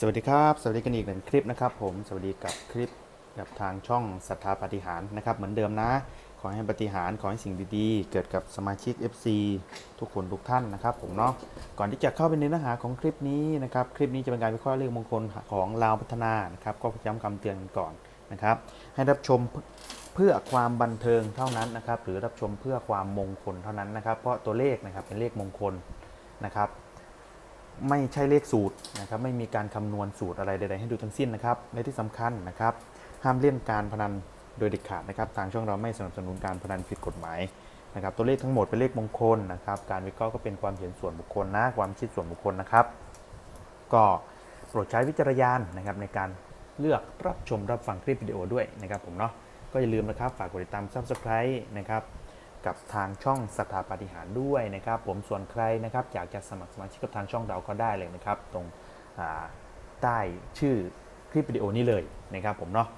สวัสดีครับ สวัสดีกันอีกหนึ่งคลิปนะครับผมสวัสดีกับคลิปกับทางช่องศรัทธาปฏิหารนะครับเหมือนเดิมนะ ขอให้ปฏิหารขอให้สิ่งดีๆ เกิดกับสมาชิก FC ทุกคนทุกท่านนะครับผมเนาะก่อนที่จะเข้าไปในเนื้อหาของคลิปนี้นะครับคลิปนี้จะเป็นการวิเคราะห์เลขมงคลของลาวพัฒนานะครับก็ย้ำคำเตือนก่อนนะครับให้รับชมเพื่อความบันเทิงเท่านั้นนะครับหรือรับชมเพื่อความมงคลเท่านั้นนะครับ เพราะตัวเลขนะครับเป็นเลขมงคลนะครับ ไม่ใช่เลขสูตรนะครับไม่มีการคำนวณสูตรอะไรใดๆให้ดูทั้งสิ้นนะครับและที่สำคัญนะครับห้ามเล่นการพนันโดยเด็ดขาดนะครับทางช่องเราไม่สนับสนุนการพนันผิดกฎหมายนะครับตัวเลขทั้งหมดเป็นเลขมงคลนะครับการวิเคราะห์ก็เป็นความเห็นส่วนบุคคลนะความคิดส่วนบุคคลนะครับ ก็โปรดใช้วิจารณญาณนะครับในการเลือกรับชมรับฟังคลิปวิดีโอด้วยนะครับผมเนาะก็อย่าลืมนะครับฝากกดติดตาม Subscribe นะครับ กับทางช่องสถาปฏิหารด้วยนะครับ ผมส่วนใครนะครับอยากจะสมัครสมาชิกกับทางช่องเราก็ได้เลยนะครับ ตรงใต้ชื่อคลิปวิดีโอนี้เลยนะครับผมเนาะ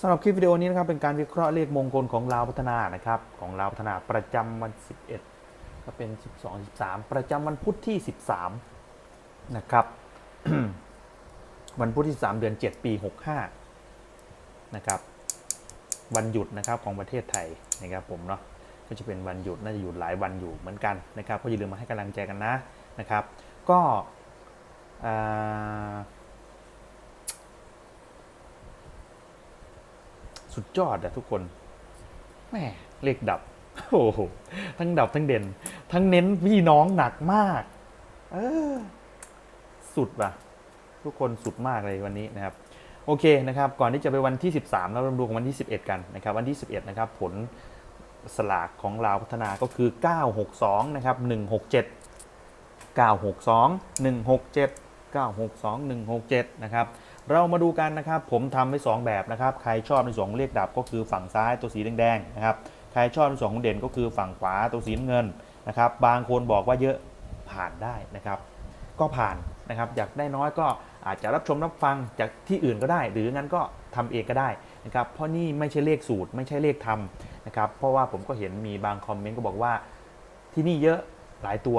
สำหรับคลิปวิดีโอนี้นะครับเป็นการวิเคราะห์เลขมงคลของลาวพัฒนานะครับของลาวพัฒนาประจำวัน 11 ก็เป็น 12 13 ประจำวันพุธที่ 13 นะครับ วันพุธที่ 3 เดือน 7 ปี 65 นะครับ วันหยุดนะครับของประเทศไทยนะครับผมเนาะ ก็จะเป็นวันหยุดน่าจะหยุดหลายวันอยู่เหมือนกันนะครับก็อย่าลืมมาให้กำลังใจกันนะนะครับ ก็สุดยอดอะทุกคนแม่เลขดับโอ้โหทั้งดับทั้งเด่น ทั้งเน้นพี่น้องหนักมาก เออ สุดว่ะ ทุกคนสุดมากเลยวันนี้นะครับ โอเคนะครับ ก่อนที่จะไปวันที่ 13 แล้วเราดูของวันที่ 11 กันนะครับ วันที่ 11 นะครับ ผล สลากของลาวพัฒนาก็คือ 962 นะครับ 167 962 167 962 167 นะครับ เรามาดูกันนะครับ ผมทำไว้ 2 แบบนะครับ ใครชอบในสองเลขดับก็คือฝั่งซ้ายตัวสีแดงๆนะครับ ใครชอบในสองเด่นก็คือฝั่งขวาตัวสีน้ำเงินนะครับ บางคนบอกว่าเยอะผ่านได้นะครับ ก็ผ่านนะครับ อยากได้น้อยก็อาจจะรับชมรับฟังจากที่อื่นก็ได้ หรืองั้นก็ทำเองก็ได้ นะครับเพราะนี่ไม่ใช่เลขสูตร ไม่ใช่เลขทำนะครับเพราะว่าผมก็เห็นมีบางคอมเมนต์ก็บอกว่าที่นี่เยอะหลายตัว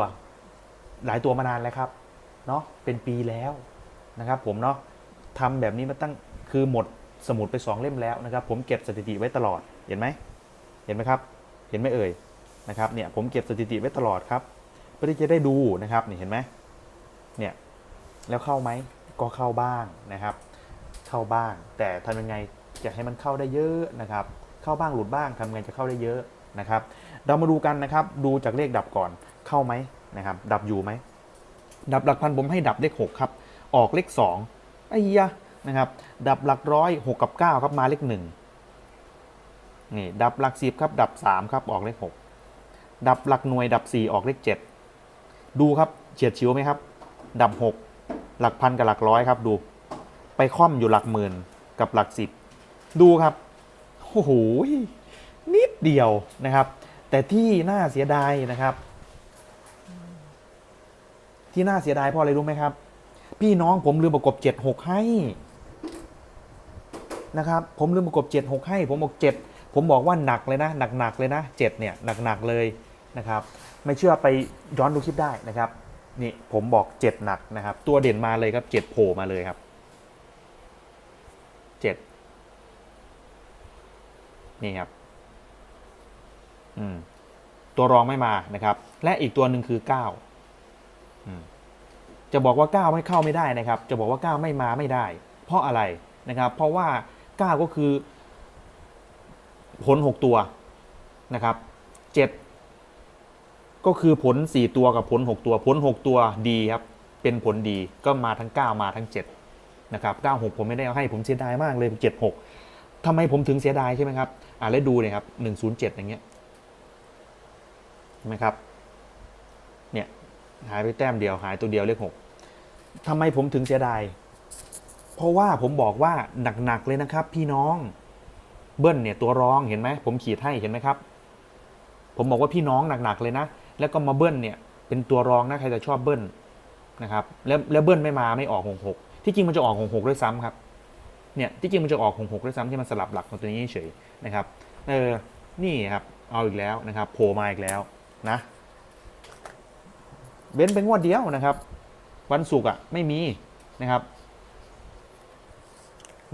หลายตัวมานานแล้วครับเนาะเป็นปีแล้วนะครับผมเนาะทำแบบนี้มาตั้งคือหมดสมุดไป 2 เล่มแล้วนะครับ ผมเก็บสถิติไว้ตลอดเห็นไหมเห็นไหมครับ เห็นไหมเอ่ยนะครับเนี่ยผมเก็บสถิติไว้ตลอดครับเพื่อที่จะได้ดูนะครับนี่เห็นไหมเนี่ยแล้วเข้าไหมก็เข้าบ้างนะครับ เข้าบ้าง แต่ทำยังไง จะให้มันเข้าได้เยอะนะครับ เข้าบ้างหลุดบ้างทำยังไงจะเข้าได้เยอะนะครับ เรามาดูกันนะครับ ดูจากเลขดับก่อนเข้าไหมนะครับ ดับอยู่ไหม ดับหลักพันผมให้ดับเลข6ครับ ออกเลข2ไอ้ยะนะครับ ดับหลักร้อย6กับ9ครับมาเลข1นี่ดับหลัก10ครับ ดับ3ครับออกเลข6ดับหลักหน่วยดับ 4 ออกเลข 7 ดูครับเฉียดชิวไหมครับ ดับ 6 หลักพันกับหลักร้อยครับดู ไปค่อมอยู่หลักหมื่นกับหลักสิบ ดูครับโอ้โหนิดเดียวนะครับ แต่ที่น่าเสียดายนะครับ ที่น่าเสียดายเพราะอะไรรู้ไหมครับ พี่น้องผมลืมประกบเจ็ดหกให้นะครับ ผมลืมประกบเจ็ดหกให้ ผมบอกเจ็ดผมบอกว่าหนักเลยนะ หนักหนักๆเลยนะเจ็ดเนี่ยหนักหนักๆเลยนะครับ ไม่เชื่อไปย้อนดูคลิปได้นะครับนี่ผมบอกเจ็ดหนักนะครับ ตัวเด่นมาเลยครับเจ็ดโผล่มาเลยครับเจ็ด นี่ครับอืมตัวรองไม่มานะครับ และอีกตัวหนึ่งคือเก้าอืมจะบอกว่า9ไม่เข้าไม่ได้นะครับ จะบอกว่า9ไม่มาไม่ได้ เพราะอะไรนะครับ เพราะว่า9ก็คือ ผล6ตัวนะครับ7ก็คือผล4ตัวกับผล6ตัวผล6ตัวดีครับเป็นผลดีก็มาทั้ง9มาทั้ง7นะครับ96ผมไม่ได้เอาให้ผมเสียดายมากเลย76 ทำไมผมถึงเสียดายใช่ไหมครับ อ่าแล้วดูเนี่ยครับ107อย่างเงี้ยเห็นไหมครับ เนี่ยหายไปแต้มเดียวหายตัวเดียวเลขหกทำไมผมถึงเสียดาย เพราะว่าผมบอกว่าหนักๆเลยนะครับ พี่น้อง เบิ้ลเนี่ยตัวรองเห็นไหมผมขีดให้เห็นไหมครับ ผมบอกว่าพี่น้องหนักๆเลยนะ แล้วก็มาเบิ้ลเนี่ยเป็นตัวรองนะใครจะชอบเบิ้ลนะครับ แล้วแล้วเบิ้ลไม่มาไม่ออกหกหกที่จริงมันจะออกหกหกด้วยซ้ำครับ เนี่ยที่จริงมันจะออกหกหกด้วยซ้ำที่มันสลับหลักของตัวนี้เฉยๆนะครับเออนี่ครับเอาอีกแล้วนะครับโผล่มาอีกแล้วนะเว้นเป็นงวดเดียวนะครับ วันศุกร์อะไม่มีนะครับ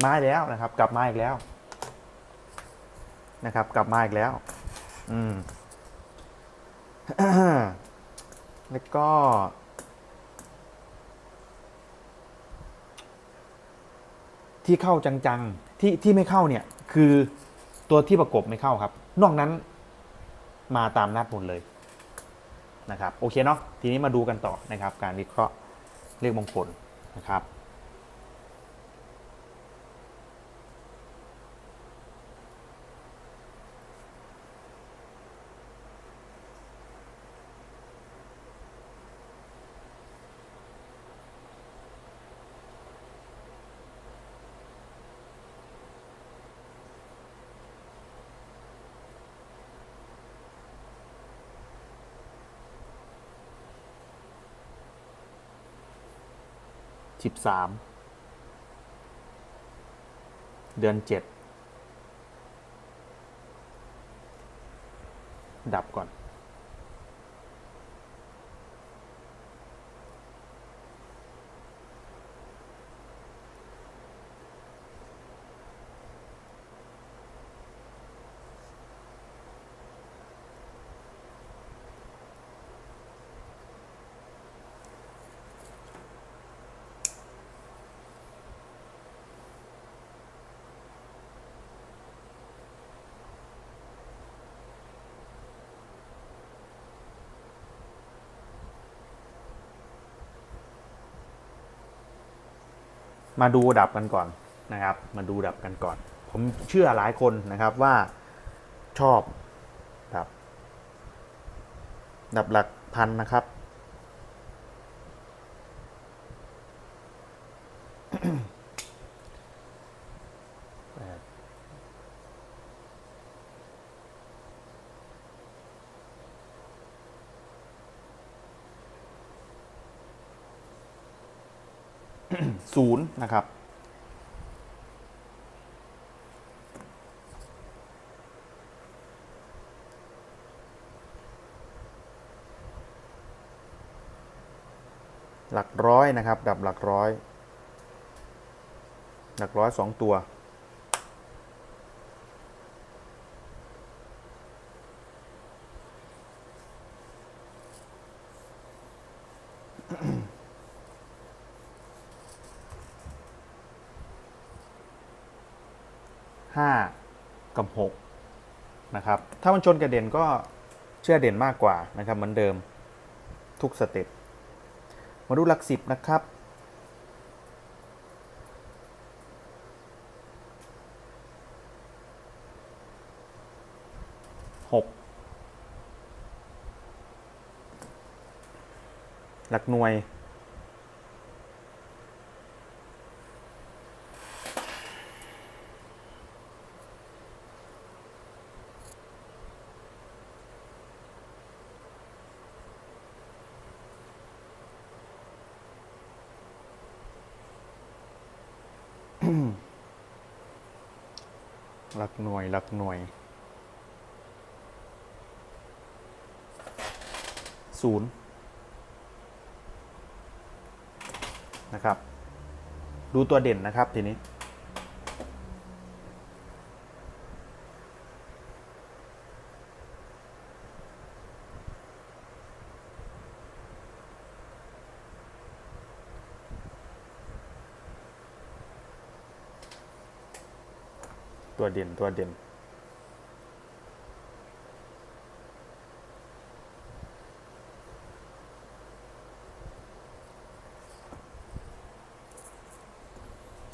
มาแล้วนะครับ กลับมาอีกแล้ว นะครับ กลับมาอีกแล้ว อืมแล้วก็ ที่เข้าจังๆที่ที่ไม่เข้าเนี่ยคือตัวที่ประกบไม่เข้าครับ นอกนั้นมาตามนัดหมดเลยนะครับโอเคเนาะทีนี้มาดูกันต่อนะครับ การวิเคราะห์เลขมงคลนะครับ สิบสามเดือนเจ็ดดับก่อน มาดูดับกันก่อนนะครับ มาดูดับกันก่อน ผมเชื่อหลายคนนะครับว่าชอบดับ ดับหลักพันนะครับ ศูนย์นะครับ หลักร้อยนะครับ ดับหลักร้อย หลักร้อยสองตัว ห้ากับหกนะครับ ถ้ามันชนกับเด่นก็เชื่อเด่นมากกว่านะครับเหมือนเดิมทุกสเต็ปมาดูหลักสิบนะครับหกหลักหน่วย หลักหน่วยหลักหน่วยศูนย์นะครับ ดูตัวเด่นนะครับทีนี้ ตัวเด่นตัวเด่น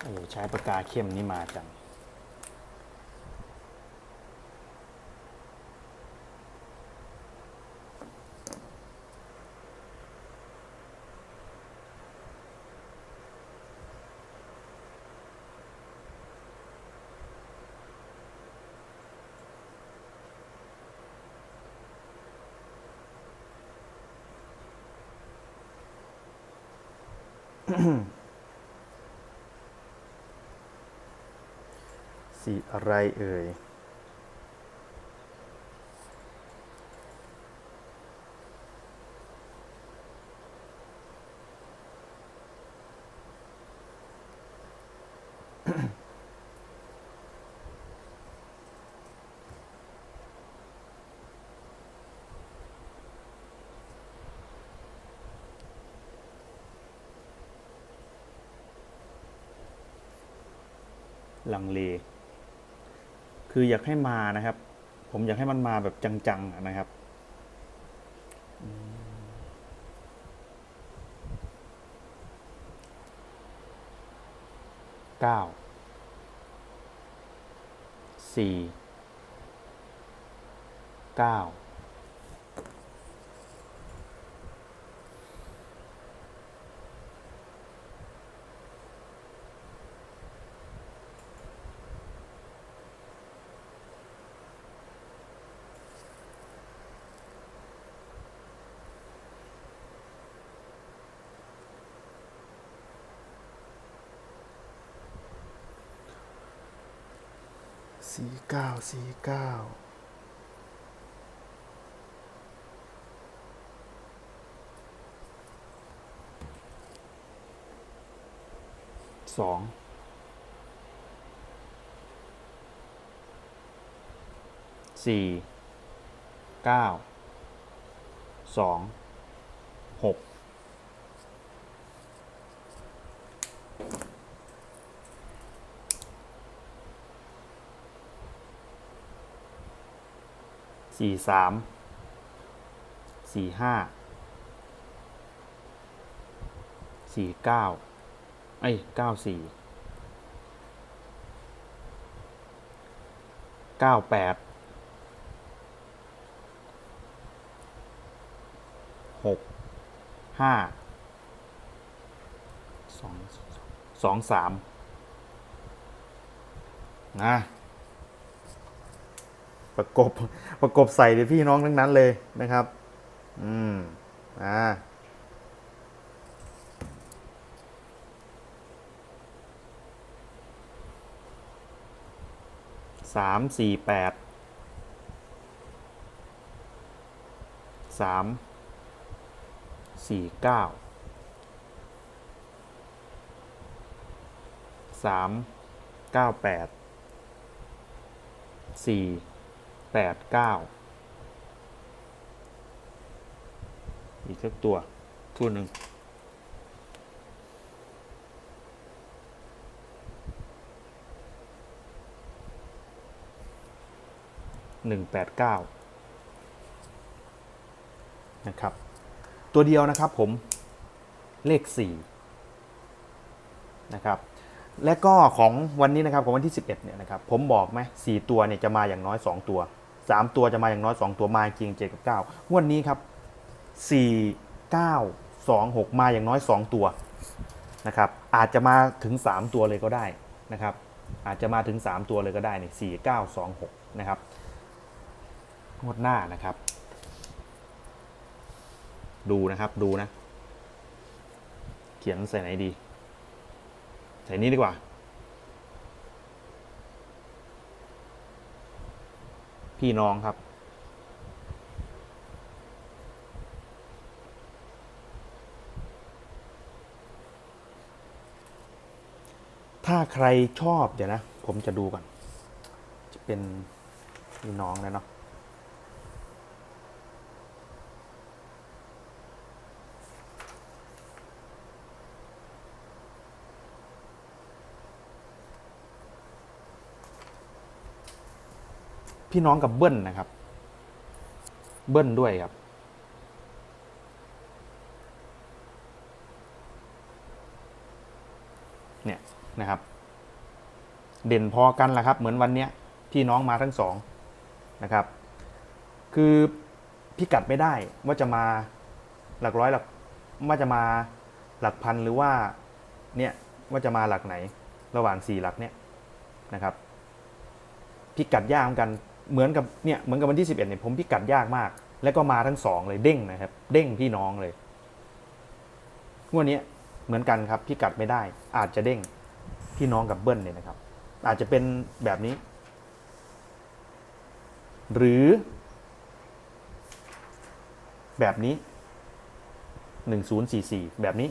โอ้ใช้ปากกาเข้มนี่มาจัง สีอะไรเอ่ย ลังเล คืออยากให้มานะครับ ผมอยากให้มันมาแบบจังๆนะครับ เก้า สี่ เก้า สี่เก้าสี่เก้าสองสี่เก้าสอง หก สี่สามสี่ห้าสี่เก้าเอ้ยเก้าสี่เก้าแปดหกห้าสองสองสามนะ ประกบประกบใส่เดี๋ยวพี่น้องทั้งนั้นเลยนะครับ อืมอ่าสามสี่แปดสามสี่เก้าสามเก้าแปดสี่ แปดเก้าอีกสักตัวตัวหนึ่งหนึ่งแปดเก้านะครับ ตัวเดียวนะครับผมเลขสี่นะครับและก็ของวันนี้นะครับของวันที่ 11เนี่ยนะครับผมบอกไหมสี่ตัวเนี่ยจะมาอย่างน้อย 2 ตัว 3ตัวจะมาอย่างน้อย2ตัวมาจริงเจ็ดกับ9งวดนี้ครับ4 9 2 6มาอย่างน้อย2ตัวนะครับอาจจะมาถึง3ตัวเลยก็ได้นะครับ อาจจะมาถึง3ตัวเลยก็ได้นี่สี่เก้าสองหกนะครับงวดหน้านะครับ ดูนะครับดูนะ เขียนใส่ไหนดี ใส่นี้ดีกว่า พี่น้องครับ ถ้าใครชอบเดี๋ยวนะ ผมจะดูก่อน จะเป็นพี่น้องนะเนาะ พี่น้องกับเบิ้ลนะครับ เบิ้ลด้วยครับ เนี่ยนะครับ เด่นพอกันแหละครับ เหมือนวันเนี้ยพี่น้องมาทั้งสองนะครับ คือพิกัดไม่ได้ว่าจะมาหลักร้อยหลักว่าจะมาหลักพันหรือว่าเนี่ยว่าจะมาหลักไหนระหว่างสี่หลักเนี่ยนะครับพิกัดยากเหมือนกัน เหมือนกับเนี่ยเหมือนกับวันที่ 11เนี่ยผมพิกัดยากมาก แล้วก็มาทั้งสองเลยเด้งนะครับ เด้งพี่น้องเลยงวดนี้เหมือนกันครับพิกัดไม่ได้ อาจจะเด้งพี่น้องกับเบิ้ลเนี่ยนะครับ อาจจะเป็นแบบนี้ หรือแบบนี้ 1044 แบบนี้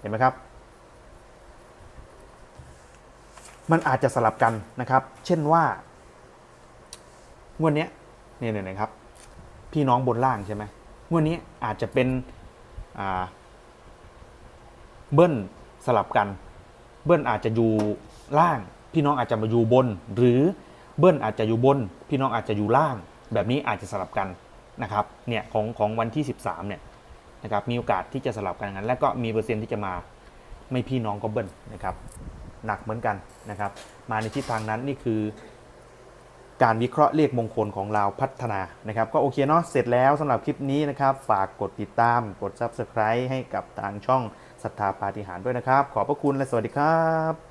เห็นไหมครับ มันอาจจะสลับกันนะครับ เช่นว่า วดเนี้ยเนี่ยนะครับ พี่น้องบนล่างใช่ไหมงวดนี้อาจจะเป็นเบิ้ลสลับกัน เบิ้ลอาจจะอยู่ล่าง พี่น้องอาจจะมาอยู่บน หรือเบิ้ลอาจจะอยู่บน พี่น้องอาจจะอยู่ล่าง แบบนี้อาจจะสลับกันนะครับเนี่ยของของวันที่ 13เนี่ยนะครับมีโอกาสที่จะสลับกันนั้นและก็มีเปอร์เซ็นต์ที่จะมาไม่พี่น้องก็เบิ้ลนะครับหนักเหมือนกันนะครับ มาในทิศทางนั้นนี่คือ การวิเคราะห์เลขมงคลของเราพัฒนานะครับ ก็โอเคเนาะเสร็จแล้วสำหรับคลิปนี้นะครับ ฝากกดติดตาม กด Subscribe ให้กับทางช่องศรัทธาปาฏิหาริย์ด้วยนะครับ ขอบพระคุณและสวัสดีครับ